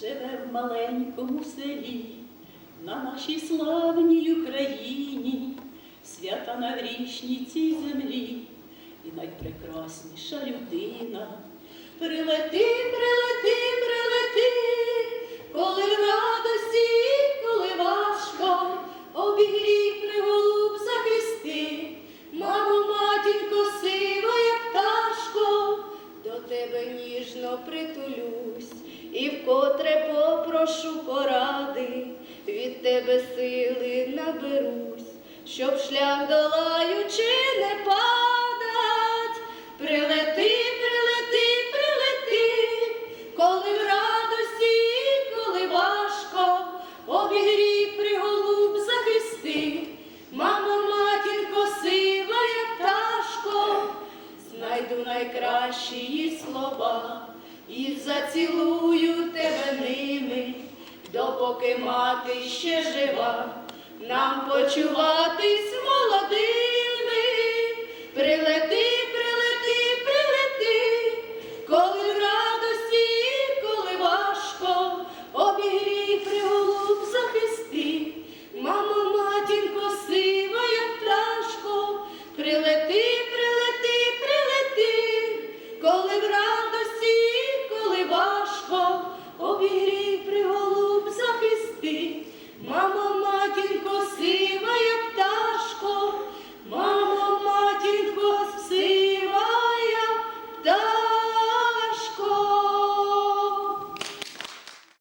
живе в маленькому селі, на нашій славній Україні, свята наврічній цій землі, і найпрекрасніша людина. Прилети, прилети, прилети, коли в радості, коли важко, обігрій приголуб захисти, мамо, матінко, сива, як пташко, до тебе ніжно притулюсь і вкотре попрошу поради, від тебе сили наберусь, щоб шлях долаючи не падать. Прилети, прилети, прилети, коли в радості, коли важко, обігрій приголуб захисти, мамо, матінко, сива, як пташко, знайду найкращі її слова і зацілую тебе ними, допоки мати ще жива, нам почуватись молодими. Прилети, прилети, прилети, коли в радості, коли важко, обігрій приголуб захисти, мамо, матінко, сива, як пташко, прилети, прилети, прилети, коли враг. обігрій пригод.